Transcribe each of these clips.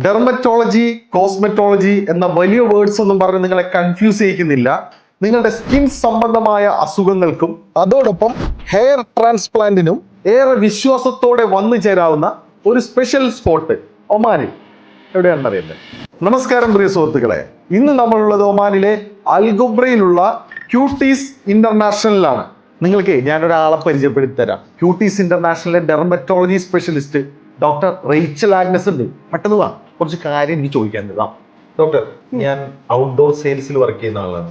Dermatology cosmetology എന്ന വലിയ words ഒന്നും പറഞ്ഞ് നിങ്ങളെ കൺഫ്യൂസ് ചെയ്യിക്കുന്നില്ല. നിങ്ങളുടെ സ്കിൻ സംബന്ധമായ അസുഖങ്ങൾക്കും അതോടൊപ്പം ഹെയർ ട്രാൻസ്പ്ലാന്റിനും ഏറെ വിശ്വാസത്തോടെ വന്നു ചേരാവുന്ന ഒരു സ്പെഷ്യൽ സ്പോട്ട് ഒമാനിൽ. എവിടെയാണെന്നറിയില്ല നമസ്കാരം പ്രിയ സുഹൃത്തുക്കളെ. ഇന്ന് നമ്മളുള്ളത് ഒമാനിലെ അൽഗുബ്രയിലുള്ള ക്യൂട്ടീസ് ഇന്റർനാഷണലിലാണ്. നിങ്ങൾക്ക് ഞാനൊരാളെ പരിചയപ്പെടുത്തി തരാം. Cutis ഇന്റർനാഷണലിലെ dermatology specialist doctor Rachel Agnes ഉണ്ട്. പെട്ടെന്ന് വാ. കുറച്ച് കാര്യം എനിക്ക് ചോദിക്കാൻ ഡോക്ടർ ഞാൻ ഔട്ട്ഡോർ സെയിൽസിൽ വർക്ക് ചെയ്യുന്ന ആളാണ്.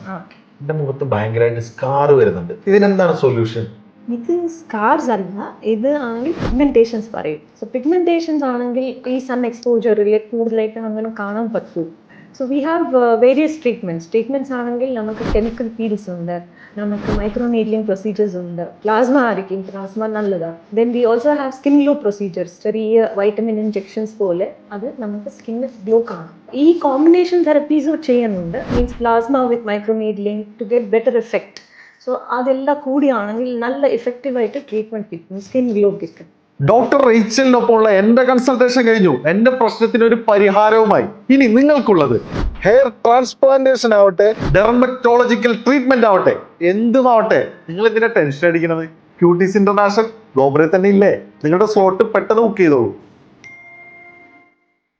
എന്റെ മുഖത്ത് ഭയങ്കരമായിട്ട് സ്കാർ വരുന്നുണ്ട്. ഇതിനെന്താണ് സൊല്യൂഷൻ ഇത് സ്കാർസ് അല്ല. ഇത് ആണെങ്കിൽ പിഗ്മെന്റേഷൻസ് പറയും. സോ പിഗ്മെന്റേഷൻസ് ആണെങ്കിൽ ഈ സൺ എക്സ്പോജറിൽ കൂടുതലായിട്ട് അങ്ങനെ കാണാൻ പറ്റൂ. So we have various treatments treatments ആണെങ്കിൽ നമുക്ക് കെമിക്കൽ പീൽസ് ഉണ്ട്. നമുക്ക് മൈക്രോനീഡ്ലിംഗ് പ്രൊസീജിയേഴ്സ് ഉണ്ട്. പ്ലാസ്മ ആയിരിക്കും. പ്ലാസ്മ നല്ലതാണ് then we also have skin glow procedures ചെറിയ വൈറ്റമിൻ ഇഞ്ചെക്ഷൻസ് പോലെ അത് നമുക്ക് സ്കിന്നിന് ഗ്ലോ കാണാം. ഈ കോമ്പിനേഷൻ തെറപ്പീസും ചെയ്യുന്നുണ്ട്. Means plasma with microneedling to get better effect so അതെല്ലാം കൂടിയാണെങ്കിൽ നല്ല എഫക്റ്റീവായിട്ട് ട്രീറ്റ്മെന്റ് കിട്ടും. സ്കിൻ ഗ്ലോ കിട്ടും. ഡോക്ടർ റേച്ചലിനൊപ്പമുള്ള എന്റെ കൺസൾട്ടേഷൻ കഴിഞ്ഞു. എന്റെ പ്രശ്നത്തിന് ഒരു പരിഹാരവുമായി. ഇനി നിങ്ങൾക്കുള്ളത് ഹെയർ ട്രാൻസ്പ്ലാന്റേഷൻ ആവട്ടെ ഡെർമറ്റോളജിക്കൽ ട്രീറ്റ്മെന്റ് ആവട്ടെ എന്തുമാവട്ടെ. നിങ്ങൾ എന്തിനാ ടെൻഷൻ അടിക്കുന്നത് ക്യൂട്ടീസ് ഇന്റർനാഷണൽ ഗോപുരത്തിൽ തന്നെ ഇല്ലേ? നിങ്ങളുടെ സ്ലോട്ട് പെട്ടെന്ന് ബുക്ക് ചെയ്തോളൂ.